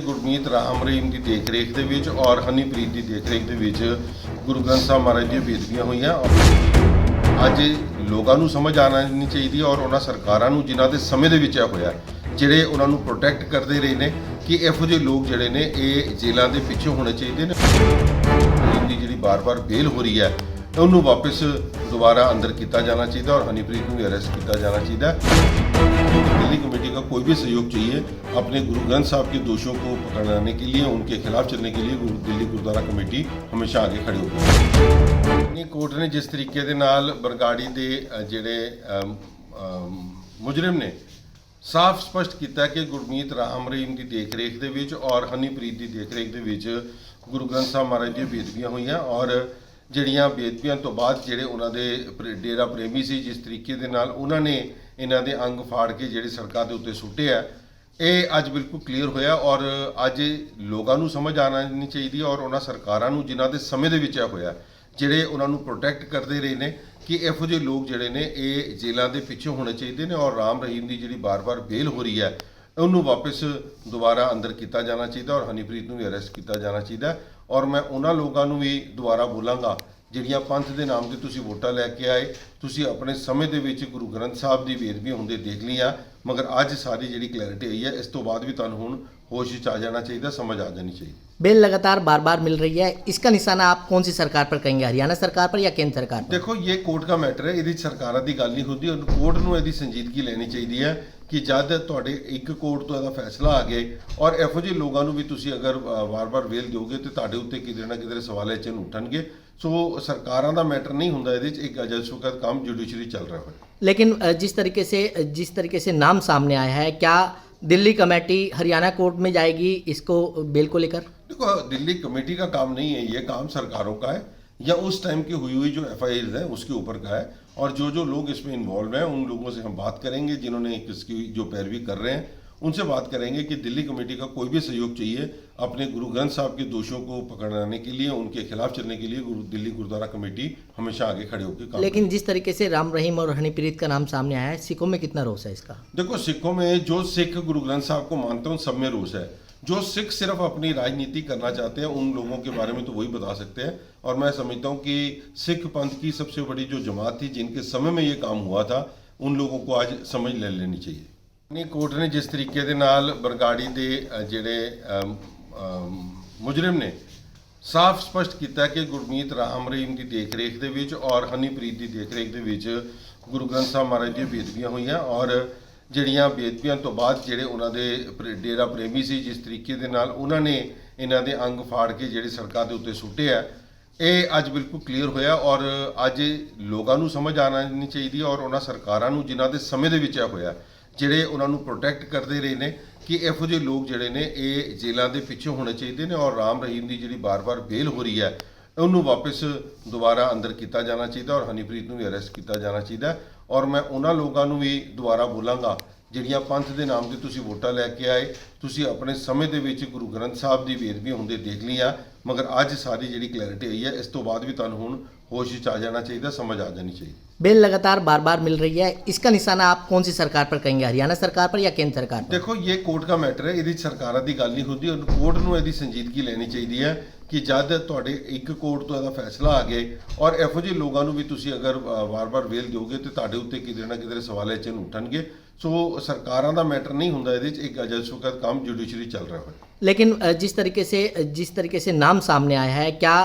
ਗੁਰਮੀਤ ਰਾਮ ਰਹੀਮ ਦੀ ਦੇਖ ਰੇਖ ਦੇ ਵਿੱਚ ਔਰ ਹਨੀਪ੍ਰੀਤ ਦੀ ਦੇਖ ਰੇਖ ਦੇ ਵਿੱਚ ਗੁਰੂ ਗ੍ਰੰਥ ਸਾਹਿਬ ਮਹਾਰਾਜ ਦੀਆਂ ਬੇਦਗੀਆਂ ਹੋਈਆਂ। ਅੱਜ ਲੋਕਾਂ ਨੂੰ ਸਮਝ ਆਣਾ ਨਹੀਂ ਚਾਹੀਦੀ ਔਰ ਉਹਨਾਂ ਸਰਕਾਰਾਂ ਨੂੰ ਜਿਨ੍ਹਾਂ ਦੇ ਸਮੇਂ ਦੇ ਵਿੱਚ ਇਹ ਹੋਇਆ, ਜਿਹੜੇ ਉਹਨਾਂ ਨੂੰ ਪ੍ਰੋਟੈਕਟ ਕਰਦੇ ਰਹੇ ਨੇ ਕਿ ਇਹੋ ਜਿਹੇ ਲੋਕ ਜਿਹੜੇ ਨੇ, ਇਹ ਜੇਲ੍ਹਾਂ ਦੇ ਪਿੱਛੇ ਹੋਣੇ ਚਾਹੀਦੇ ਨੇ। ਦੀ ਜਿਹੜੀ ਬਾਰ-ਬਾਰ ਬੇਲ ਹੋ ਰਹੀ ਹੈ, ਉਹਨੂੰ ਵਾਪਸ ਦੁਬਾਰਾ ਅੰਦਰ ਕੀਤਾ ਜਾਣਾ ਚਾਹੀਦਾ ਔਰ ਹਨੀਪ੍ਰੀਤ ਨੂੰ ਅਰੈਸਟ ਕੀਤਾ ਜਾਣਾ ਚਾਹੀਦਾ। दिल्ली कमेटी का कोई भी सहयोग चाहिए अपने गुरु ग्रंथ साहब के दोषों को पकड़ाने के लिए उनके खिलाफ चलने के लिए गुरु दिल्ली गुरुद्वारा कमेटी हमेशा आगे खड़ी होगी ਨਹੀਂ ਕੋਰਟ ਨੇ ਜਿਸ ਤਰੀਕੇ ਦੇ ਨਾਲ ਬਰਗਾੜੀ ਦੇ ਅ, ਜਿਹੜੇ ਅਮ, ਅਮ, ਮੁਜਰਮ ਨੇ ਸਾਫ਼ ਸਪਸ਼ਟ ਕੀਤਾ ਕਿ ਗੁਰਮੀਤ ਰਾਮ ਰਹੀਮ ਦੀ ਦੇਖਰੇਖ ਦੇ ਵਿੱਚ ਔਰ ਹਨੀਪ੍ਰੀਤ ਦੀ ਦੇਖਰੇਖ ਦੇ ਵਿੱਚ ਗੁਰੂ ਗ੍ਰੰਥ ਸਾਹਿਬ ਮਹਾਰਾਜ ਦੀਆਂ ਬੇਦਬੀਆਂ ਹੋਈਆਂ ਔਰ ਜਿਹੜੀਆਂ ਬੇਦਬੀਆਂ ਤੋਂ ਬਾਅਦ ਜਿਹੜੇ ਉਹਨਾਂ ਦੇ ਪ੍ਰੇ- ਡੇਰਾ ਪ੍ਰੇਮੀ ਸੀ ਜਿਸ ਤਰੀਕੇ ਦੇ ਨਾਲ ਉਹਨਾਂ ਨੇ ਇਹਨਾਂ ਦੇ ਅੰਗ ਫਾੜ ਕੇ ਜਿਹੜੇ ਸੜਕਾਂ ਦੇ ਉੱਤੇ ਸੁੱਟੇ ਆ। ਇਹ ਅੱਜ ਬਿਲਕੁਲ ਕਲੀਅਰ ਹੋਇਆ ਔਰ ਅੱਜ ਲੋਕਾਂ ਨੂੰ ਸਮਝ ਆਉਣਾ ਨਹੀਂ ਚਾਹੀਦੀ ਔਰ ਉਹਨਾਂ ਸਰਕਾਰਾਂ ਨੂੰ ਜਿਨ੍ਹਾਂ ਦੇ ਸਮੇਂ ਦੇ ਵਿੱਚ ਇਹ ਹੋਇਆ, ਜਿਹੜੇ ਉਹਨਾਂ ਨੂੰ ਪ੍ਰੋਟੈਕਟ ਕਰਦੇ ਰਹੇ ਨੇ ਕਿ ਇਹੋ ਜਿਹੇ ਲੋਕ ਜਿਹੜੇ ਨੇ, ਇਹ ਜੇਲ੍ਹਾਂ ਦੇ ਪਿੱਛੇ ਹੋਣੇ ਚਾਹੀਦੇ ਨੇ ਔਰ ਰਾਮ ਰਹੀਮ ਦੀ ਜਿਹੜੀ ਬਾਰ-ਬਾਰ ਬੇਲ ਹੋ ਰਹੀ ਹੈ, ਉਹਨੂੰ ਵਾਪਸ ਦੁਬਾਰਾ ਅੰਦਰ ਕੀਤਾ ਜਾਣਾ ਚਾਹੀਦਾ ਔਰ ਹਨੀਪ੍ਰੀਤ ਨੂੰ ਵੀ ਅਰੈਸਟ ਕੀਤਾ ਜਾਣਾ ਚਾਹੀਦਾ। ਔਰ ਮੈਂ ਉਹਨਾਂ ਲੋਕਾਂ ਨੂੰ ਵੀ ਦੁਬਾਰਾ ਬੋਲਾਂਗਾ ਜਿਹੜੀਆਂ ਪੰਥ ਦੇ ਨਾਮ ਤੇ ਤੁਸੀਂ ਵੋਟਾਂ ਲੈ ਕੇ ਆਏ ਤੁਸੀਂ ਆਪਣੇ ਸਮੇਂ ਦੇ ਵਿੱਚ ਗੁਰੂ ਗ੍ਰੰਥ ਸਾਹਿਬ ਦੀ ਬੇਦਬੀ ਹੁੰਦੇ ਦੇਖ ਲਈਆਂ ਮਗਰ ਅੱਜ ਸਾਰੀ ਜਿਹੜੀ ਕਲੈਰਿਟੀ ਆਈ ਹੈ ਇਸ ਤੋਂ ਬਾਅਦ ਵੀ ਤੁਹਾਨੂੰ ਹੁਣ ਹੋਸ਼ ਵਿੱਚ ਆ ਜਾਣਾ ਚਾਹੀਦਾ ਸਮਝ ਆ ਜਾਣੀ ਚਾਹੀਦੀ बेल लगातार बार बार मिल रही है इसका निशाना आप कौन सी सरकार पर कहेंगे हरियाणा सरकार पर या केंद्र सरकार पर ਦੇਖੋ ਇਹ ਕੋਰਟ ਦਾ ਮੈਟਰ ਹੈ ਇਹਦੀ 'ਚ ਸਰਕਾਰਾਂ ਦੀ ਗੱਲ ਨਹੀਂ ਹੁੰਦੀ ਔਰ ਕੋਰਟ ਨੂੰ ਇਹਦੀ ਸੰਜੀਦਗੀ ਲੈਣੀ ਚਾਹੀਦੀ ਹੈ ਕਿ ਜਦ ਤੁਹਾਡੇ ਇੱਕ ਕੋਰਟ ਤੋਂ ਇਹਦਾ ਫੈਸਲਾ ਆ ਗਏ ਔਰ ਇਹੋ ਜਿਹੇ ਲੋਕਾਂ ਨੂੰ ਵੀ ਤੁਸੀਂ ਅਗਰ ਅ, ਵਾਰ-ਵਾਰ ਵੇਲ ਦਿਓਗੇ ਤੇ ਤੁਹਾਡੇ ਉੱਤੇ ਕਿਧਰੇ ਨਾ ਕਿਧਰੇ ਸਵਾਲੇ ਚਿੰਨ੍ਹ ਉੱਠਣਗੇ ਸੋ ਸਰਕਾਰਾਂ ਦਾ ਮੈਟਰ ਨਹੀਂ ਹੁੰਦਾ ਇਹਦੇ 'ਚ ਇੱਕ ਅਜਲ ਵਕਤ ਕੰਮ ਜੁਡੀਸ਼ਰੀ ਚੱਲ ਰਿਹਾ ਹੋਇਆ लेकिन अ, जिस तरीके से जिस तरीके से नाम सामने आया है क्या दिल्ली कमेटी हरियाणा कोर्ट में जाएगी इसको बेल को लेकर देखो दिल्ली कमेटी का काम नहीं है ये काम सरकारों का है या उस टाइम की हुई हुई जो एफ है उसके ऊपर का है और जो जो लोग इसमें इन्वॉल्व हैं उन लोगों से हम बात करेंगे जिन्होंने इसकी जो पैरवी कर रहे हैं उनसे बात करेंगे कि दिल्ली कमेटी का कोई भी सहयोग चाहिए अपने गुरु ग्रंथ साहब के दोषों को पकड़ाने के लिए उनके खिलाफ चलने के लिए गुरु दिल्ली गुरुद्वारा कमेटी हमेशा आगे खड़े होकर काम लेकिन जिस तरीके से राम रहीम और हनीप्रीत का नाम सामने आया है सिखों में कितना रोष है इसका? देखो सिखों में जो सिख गुरु ग्रंथ साहब को मानते हैं उन सब में रोष है। जो सिख सिर्फ अपनी राजनीति करना चाहते हैं उन लोगों के बारे में तो वही बता सकते हैं और मैं समझता हूँ कि सिख पंथ की सबसे बड़ी जो जमात थी जिनके समय में ये काम हुआ था उन लोगों को आज समझ ले लेनी चाहिए ਨਹੀਂ ਕੋਰਟ ਨੇ ਜਿਸ ਤਰੀਕੇ ਦੇ ਨਾਲ ਬਰਗਾੜੀ ਦੇ ਅ, ਜਿਹੜੇ ਅਮ, ਅਮ, ਮੁਜਰਮ ਨੇ ਸਾਫ਼ ਸਪਸ਼ਟ ਕੀਤਾ ਕਿ ਗੁਰਮੀਤ ਰਾਮ ਰਹੀਮ ਦੀ ਦੇਖਰੇਖ ਦੇ ਵਿੱਚ ਔਰ ਹਨੀਪ੍ਰੀਤ ਦੀ ਦੇਖਰੇਖ ਦੇ ਵਿੱਚ ਗੁਰੂ ਗ੍ਰੰਥ ਸਾਹਿਬ ਮਹਾਰਾਜ ਦੀਆਂ ਬੇਦਬੀਆਂ ਹੋਈਆਂ ਔਰ ਜਿਹੜੀਆਂ ਬੇਅਦਬੀਆਂ ਤੋਂ ਬਾਅਦ ਜਿਹੜੇ ਉਹਨਾਂ ਦੇ ਪ੍ਰੇ- ਡੇਰਾ ਪ੍ਰੇਮੀ ਸੀ, ਜਿਸ ਤਰੀਕੇ ਦੇ ਨਾਲ ਉਹਨਾਂ ਨੇ ਇਹਨਾਂ ਦੇ ਅੰਗ ਫਾੜ ਕੇ ਜਿਹੜੇ ਸੜਕਾਂ ਦੇ ਉੱਤੇ ਸੁੱਟੇ ਆ, ਇਹ ਅੱਜ ਬਿਲਕੁਲ ਕਲੀਅਰ ਹੋਇਆ ਔਰ ਅੱਜ ਲੋਕਾਂ ਨੂੰ ਸਮਝ ਆਉਣਾ ਨਹੀਂ ਚਾਹੀਦੀ ਔਰ ਉਹਨਾਂ ਸਰਕਾਰਾਂ ਨੂੰ ਜਿਨ੍ਹਾਂ ਦੇ ਸਮੇਂ ਦੇ ਵਿੱਚ ਇਹ ਹੋਇਆ, ਜਿਹੜੇ ਉਹਨਾਂ ਨੂੰ ਪ੍ਰੋਟੈਕਟ ਕਰਦੇ ਰਹੇ ਨੇ ਕਿ ਇਹੋ ਜਿਹੇ ਲੋਕ ਜਿਹੜੇ ਨੇ, ਇਹ ਜੇਲ੍ਹਾਂ ਦੇ ਪਿੱਛੇ ਹੋਣੇ ਚਾਹੀਦੇ ਨੇ ਔਰ ਰਾਮ ਰਹੀਮ ਦੀ ਜਿਹੜੀ ਬਾਰ-ਬਾਰ ਬੇਲ ਹੋ ਰਹੀ ਹੈ, ਉਹਨੂੰ ਵਾਪਸ ਦੁਬਾਰਾ ਅੰਦਰ ਕੀਤਾ ਜਾਣਾ ਚਾਹੀਦਾ ਔਰ ਹਨੀਪ੍ਰੀਤ ਨੂੰ ਵੀ ਅਰੈਸਟ ਕੀਤਾ ਜਾਣਾ ਚਾਹੀਦਾ। ਔਰ ਮੈਂ ਉਹਨਾਂ ਲੋਕਾਂ ਨੂੰ ਵੀ ਦੁਬਾਰਾ ਬੋਲਾਂਗਾ, ਜਿਹੜੀਆਂ ਪੰਥ ਦੇ ਨਾਮ ਤੇ ਤੁਸੀਂ ਵੋਟਾਂ ਲੈ ਕੇ ਆਏ, ਤੁਸੀਂ ਆਪਣੇ ਸਮੇਂ ਦੇ ਵਿੱਚ ਗੁਰੂ ਗ੍ਰੰਥ ਸਾਹਿਬ ਦੀ ਬੇਦਬੀ ਹੁੰਦੇ ਦੇਖ ਲਈ ਲਈਆਂ, ਮਗਰ ਅੱਜ ਸਾਰੀ ਜਿਹੜੀ ਕਲੈਰਿਟੀ ਆਈ ਹੈ, ਇਸ ਤੋਂ ਬਾਅਦ ਵੀ ਤੁਹਾਨੂੰ ਹੁਣ ਹੋਸ਼ ਵਿੱਚ ਆ ਜਾਣਾ ਚਾਹੀਦਾ, ਸਮਝ ਆ ਜਾਣੀ ਚਾਹੀਦੀ। बेल लगातार बार बार मिल रही है इसका निशाना आप कौन सी सरकार पर कहेंगे हरियाणा सरकार पर या केंद्र सरकार पर ਦੇਖੋ ਇਹ ਕੋਰਟ ਦਾ ਮੈਟਰ ਹੈ ਇਹਦੀ 'ਚ ਸਰਕਾਰਾਂ ਦੀ ਗੱਲ ਨਹੀਂ ਹੁੰਦੀ ਔਰ ਕੋਰਟ ਨੂੰ ਇਹਦੀ ਸੰਜੀਦਗੀ ਲੈਣੀ ਚਾਹੀਦੀ ਹੈ ਕਿ ਜਦ ਤੁਹਾਡੇ ਇੱਕ ਕੋਰਟ ਤੋਂ ਇਹਦਾ ਫੈਸਲਾ ਆ ਗਏ ਔਰ ਇਹੋ ਜਿਹੇ ਲੋਕਾਂ ਨੂੰ ਵੀ ਤੁਸੀਂ ਅਗਰ ਅ, ਵਾਰ-ਵਾਰ ਵੇਲ ਦਿਓਗੇ ਤੇ ਤੁਹਾਡੇ ਉੱਤੇ ਕਿਧਰੇ ਨਾ ਕਿਧਰੇ ਸਵਾਲੇ ਚਿੰਨ੍ਹ ਉੱਠਣਗੇ ਸੋ ਸਰਕਾਰਾਂ ਦਾ ਮੈਟਰ ਨਹੀਂ ਹੁੰਦਾ ਇਹਦੇ 'ਚ ਇੱਕ ਅਜਲ ਵਕਤ ਕੰਮ ਜੁਡੀਸ਼ਰੀ ਚੱਲ ਰਿਹਾ ਹੋਇਆ लेकिन अ, जिस तरीके से जिस तरीके से नाम सामने आया है क्या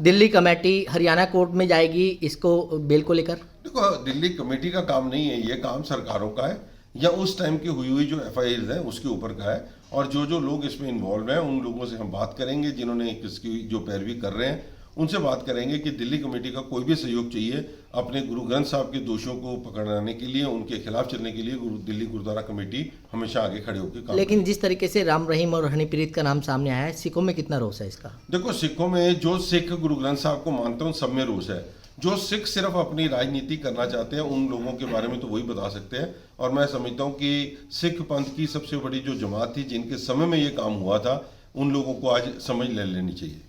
दिल्ली कमेटी हरियाणा कोर्ट में जाएगी इसको बेल को लेकर देखो दिल्ली कमेटी का काम नहीं है ये काम सरकारों का है या उस टाइम की हुई हुई जो एफ़ आई है उसके ऊपर का है। और जो जो लोग इसमें इन्वॉल्व हैं उन लोगों से हम बात करेंगे जिन्होंने इसकी जो पैरवी कर रहे हैं उनसे बात करेंगे कि दिल्ली कमेटी का कोई भी सहयोग चाहिए अपने गुरु ग्रंथ साहब के दोषों को पकड़ाने के लिए उनके खिलाफ चलने के लिए गुरु दिल्ली गुरुद्वारा कमेटी हमेशा आगे खड़े होकर काम लेकिन जिस तरीके से राम रहीम और हनीप्रीत का नाम सामने आया है सिखों में कितना रोष है इसका? देखो सिखों में जो सिख गुरु ग्रंथ साहब को मानते हैं उन सब में रोष है। जो सिख सिर्फ़ अपनी राजनीति करना चाहते हैं, उन लोगों के बारे में तो वही बता सकते हैं। और मैं समझता हूँ कि सिख पंथ की सबसे बड़ी जो जमात थी, जिनके समय में ये काम हुआ था, उन लोगों को आज समझ ले लेनी चाहिए।